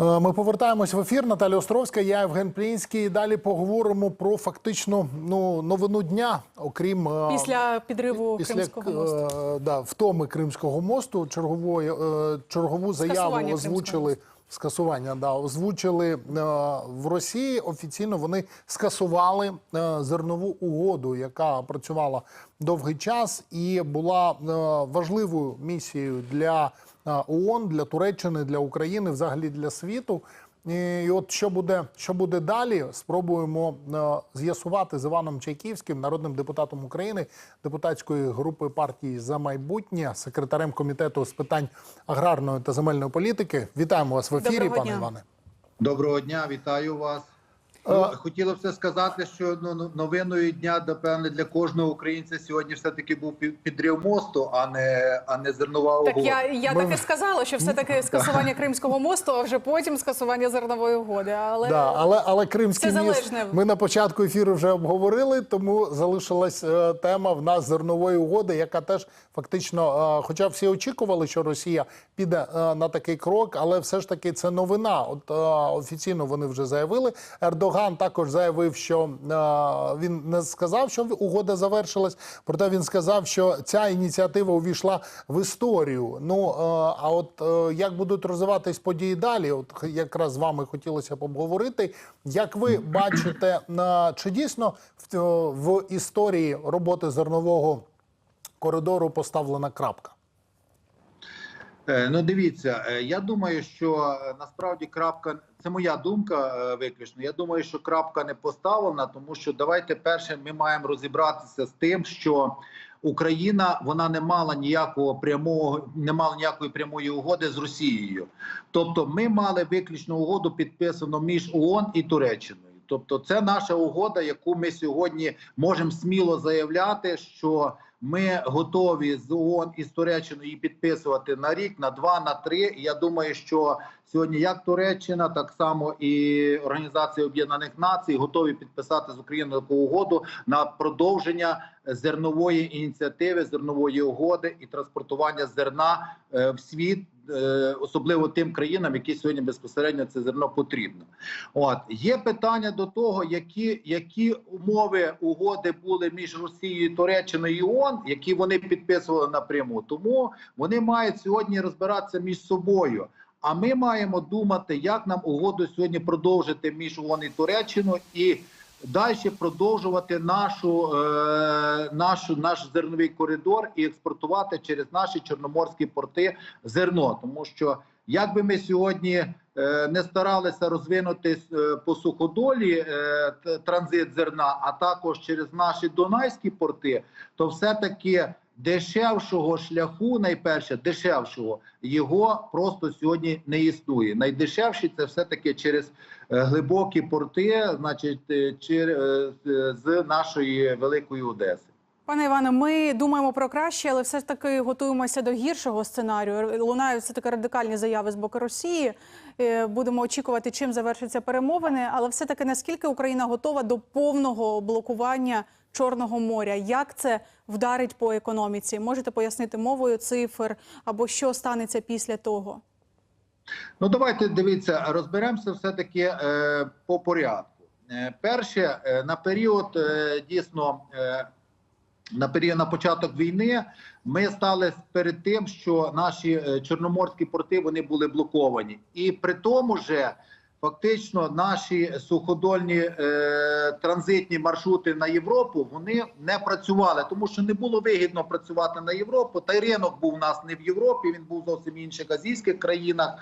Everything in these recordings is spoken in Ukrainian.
Е, Ми повертаємось в ефір. Наталя Островська, я Євген Плінський. Далі поговоримо про фактично ну новину дня, окрім е, Після підриву Кримського мосту. е, да, втоми Кримського мосту. Чергової чергову заяву озвучили. Скасування да озвучили в Росії. Офіційно вони скасували зернову угоду, яка працювала довгий час, і була важливою місією для ООН, для Туреччини, для України, взагалі для світу. І от що буде, що буде далі, спробуємо е, з'ясувати з Іваном Чайківським, народним депутатом України, депутатської групи партії за майбутнє, секретарем комітету з питань аграрної та земельної політики. Вітаємо вас в ефірі, Доброго пане дня. Іване. Доброго дня, вітаю вас. Ну, б сказати, що ну, ну, новиною дня, напевне, для кожного українця сьогодні все-таки був під- підрив мосту, а не, а не зернова Так я, я Ми- так і сказала, що все таки скасування Кримського мосту, а вже потім скасування зернової угоди. Але Да, але але кримський міст залежне. ми на початку ефіру вже обговорили, тому залишилась е, тема в нас зернової угоди, яка теж фактично, е, хоча всі очікували, що Росія піде е, на такий крок, але все ж таки це новина. От е, офіційно вони вже заявили. Ердоган також заявив, що е, він не сказав, що угода завершилась, проте він сказав, що ця ініціатива увійшла в історію. Ну е, а от е, як будуть розвиватись події далі? От якраз з вами хотілося б обговорити. Як ви бачите, чи дійсно в історії роботи зернового коридору поставлена крапка? Е, Ну, дивіться, е, я думаю, що е, насправді крапка це моя думка виключно. Я думаю, що крапка не поставлена, тому що давайте перше ми маємо розібратися з тим, що Україна вона не мала ніякого прямого, не мала ніякої прямої угоди з Росією. Тобто, ми мали виключно угоду підписану між ООН і Туреччиною. Тобто, це наша угода, яку ми сьогодні можемо сміло заявляти, що ми готові з ООН і з Туреччиною її підписувати на рік, на два, на три. Я думаю, що сьогодні як Туреччина, так само і Організація Об'єднаних Націй готові підписати з Україною таку угоду на продовження зернової ініціативи, зернової угоди і транспортування зерна е, в світ. Е, Особливо тим країнам, які сьогодні безпосередньо це зерно потрібно. От є питання до того, які, які умови угоди були між Росією, Туреччиною і ООН, які вони підписували напряму. Тому вони мають сьогодні розбиратися між собою. А ми маємо думати, як нам угоду сьогодні продовжити між ООН і Туреччиною і далі продовжувати нашу, е, нашу наш зерновий коридор і експортувати через наші чорноморські порти зерно, тому що як би ми сьогодні е, не старалися розвинути е, по суходолі е, транзит зерна, а також через наші донайські порти, то все-таки дешевшого шляху, найперше дешевшого, його просто сьогодні не існує. Найдешевші це все-таки через е, глибокі порти, значить, е, чер- е, з нашої великої Одеси. Пане Іване, ми думаємо про краще, але все ж таки готуємося до гіршого сценарію. Лунають все таки радикальні заяви з боку Росії. Е, Будемо очікувати, чим завершаться перемовини. Але все таки наскільки Україна готова до повного блокування Чорного моря? Як це вдарить по економіці? Можете пояснити мовою цифр або що станеться після того? Ну, давайте дивіться, розберемося все-таки е, по порядку. Е, перше, е, на період е, дійсно. Е, на період на початок війни ми стали перед тим, що наші е, чорноморські порти вони були блоковані, і при тому же фактично наші суходольні е, транзитні маршрути на Європу вони не працювали, тому що не було вигідно працювати на Європу. Та й ринок був у нас не в Європі, він був зовсім в інших азійських країнах.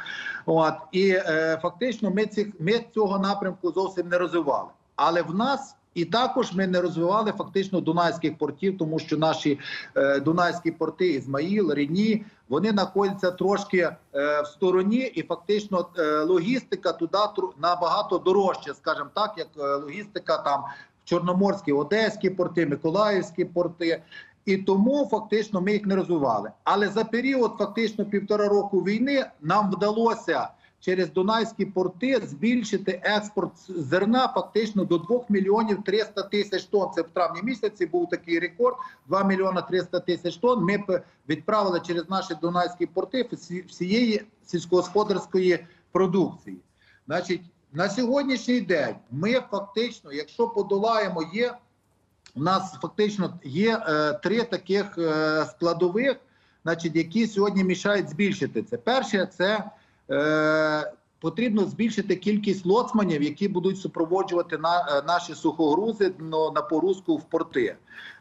От і е, фактично, ми цих ми цього напрямку зовсім не розвивали. Але в нас і також ми не розвивали фактично дунайських портів, тому що наші е, дунайські порти Ізмаїл, Рені, вони знаходяться трошки е, в стороні, і фактично е, логістика туди набагато дорожча, скажімо так, як е, логістика там в Чорноморські, Одеські порти, Миколаївські порти. І тому фактично ми їх не розвивали. Але за період фактично півтора року війни нам вдалося через Дунайські порти збільшити експорт зерна фактично до 2 мільйонів 300 тисяч тонн. Це в травні місяці був такий рекорд. 2 мільйона 300 тисяч тонн. Ми відправили через наші Дунайські порти всієї сільськогосподарської продукції. Значить, на сьогоднішній день ми фактично, якщо подолаємо, є у нас фактично є е, три таких е, складових, значить, які сьогодні мішають збільшити це. Перше, це е, потрібно збільшити кількість лоцманів, які будуть супроводжувати на, е, наші сухогрузи ну, на погрузку в порти.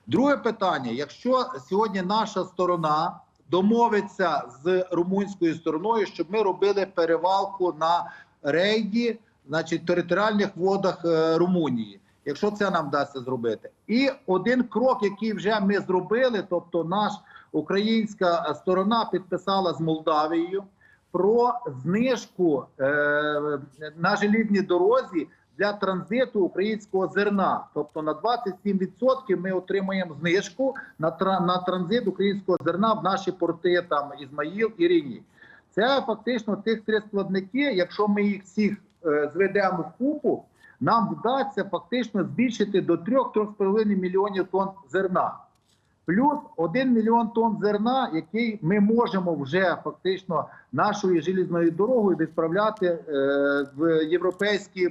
Друге питання: якщо сьогодні наша сторона домовиться з румунською стороною, щоб ми робили перевалку на рейді, значить територіальних водах е, Румунії, якщо це нам вдасться зробити, і один крок, який вже ми зробили, тобто наш українська сторона підписала з Молдавією про знижку е, на желізній дорозі для транзиту українського зерна. Тобто на 27% ми отримаємо знижку на, транзит українського зерна в наші порти, там Ізмаїл і Ріні. Це фактично тих три складники. Якщо ми їх всіх е, зведемо в купу, нам вдасться фактично збільшити до 3-3,5 мільйонів тонн зерна. Плюс 1 мільйон тонн зерна, який ми можемо вже фактично нашою желізною дорогою відправляти е, в європейські,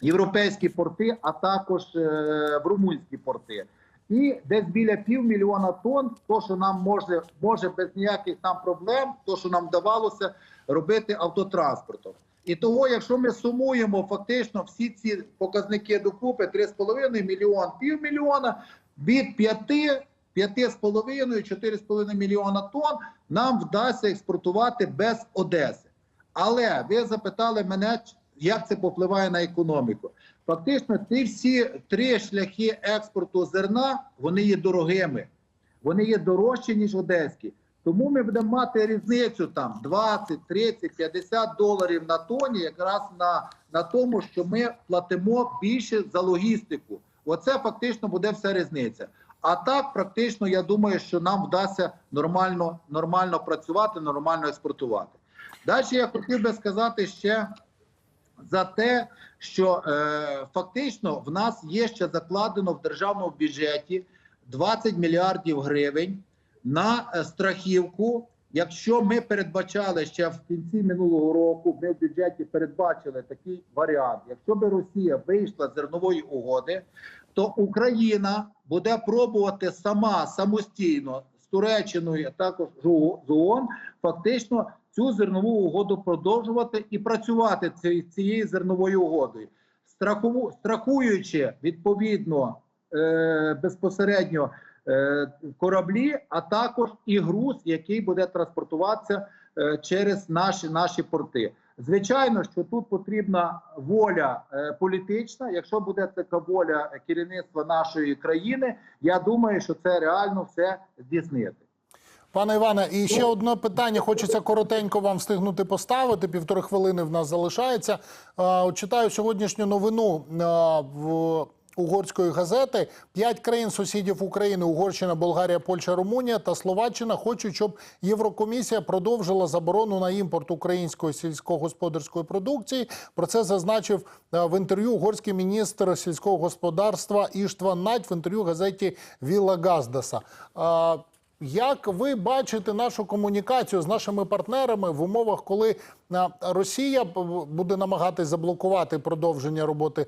європейські порти, а також е, в румунські порти. І десь біля півмільйона тонн, то що нам може, може без ніяких там проблем, то що нам вдавалося робити автотранспортом. І того, якщо ми сумуємо фактично всі ці показники докупи 3,5 мільйон, півмільйона від 5 5,5-4,5 мільйона тонн нам вдасться експортувати без Одеси. Але ви запитали мене, як це попливає на економіку. Фактично, ці всі три шляхи експорту зерна вони є дорогими, вони є дорожчі, ніж одеські. Тому ми будемо мати різницю там 20, 30, 50 доларів на тоні, якраз на, на тому, що ми платимо більше за логістику. Оце фактично буде вся різниця. А так, практично, я думаю, що нам вдасться нормально, нормально працювати, нормально експортувати. Далі я хотів би сказати ще за те, що е, фактично в нас є ще закладено в державному бюджеті 20 мільярдів гривень на е, страхівку. Якщо ми передбачали ще в кінці минулого року, ми в бюджеті передбачили такий варіант. Якщо би Росія вийшла з зернової угоди, то Україна буде пробувати сама самостійно з Туреччиною, а також з ООН, фактично цю зернову угоду продовжувати і працювати ці- цією зерновою угодою, страхову страхуючи відповідно е, безпосередньо е, кораблі, а також і груз, який буде транспортуватися е, через наші, наші порти. Звичайно, що тут потрібна воля е, політична. Якщо буде така воля керівництва нашої країни, я думаю, що це реально все здійснити. Пане Іване, і ще одне питання. Хочеться коротенько вам встигнути поставити. Півтори хвилини в нас залишається. Е, Читаю сьогоднішню новину е, в угорської газети. П'ять країн сусідів України: Угорщина, Болгарія, Польща, Румунія та Словаччина хочуть, щоб Єврокомісія продовжила заборону на імпорт української сільськогосподарської продукції. Про це зазначив е, в інтерв'ю угорський міністр сільського господарства Іштван Надь в інтерв'ю газеті Віла Газдаса. Е, як ви бачите нашу комунікацію з нашими партнерами в умовах, коли Росія буде намагатись заблокувати продовження роботи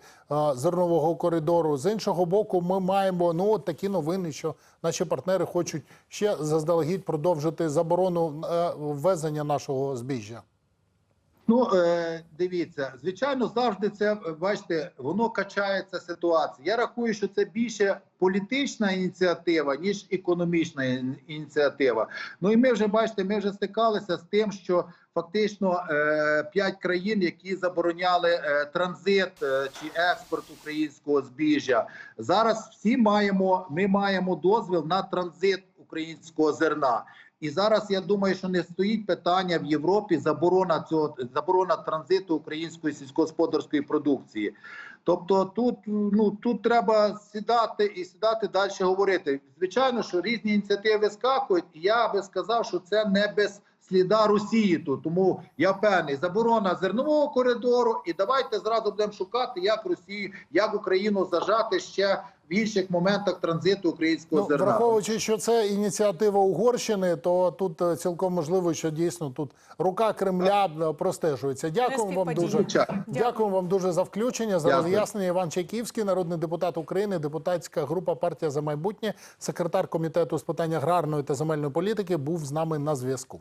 зернового коридору? З іншого боку, ми маємо ну от такі новини, що наші партнери хочуть ще заздалегідь продовжити заборону е, ввезення нашого збіжжя. Ну е, дивіться, звичайно, завжди це е, бачите, воно качається ситуація. Я рахую, що це більше політична ініціатива ніж економічна ініціатива. Ну і ми вже бачите, ми вже стикалися з тим, що фактично е, п'ять країн, які забороняли транзит чи експорт українського збіжжя. Зараз всі маємо. Ми маємо дозвіл на транзит українського зерна. І зараз я думаю, що не стоїть питання в Європі заборона цього заборона транзиту української сільськогосподарської продукції. Тобто, тут ну тут треба сідати і сідати далі говорити. Звичайно, що різні ініціативи скакують. і Я би сказав, що це не без сліда Росії тут. Тому я певний заборона зернового коридору. І давайте зразу будемо шукати, як Росію, як Україну зажати ще в інших моментах транзиту українського Ну, зерна. враховуючи, що це ініціатива Угорщини, то тут е, цілком можливо, що дійсно тут рука Кремля е, простежується. Дякую вам дуже. Звичайно. Дякую вам дуже за включення, за роз'яснення. Іван Чайківський, народний депутат України, депутатська група партія за майбутнє, секретар комітету з питань аграрної та земельної політики, був з нами на зв'язку.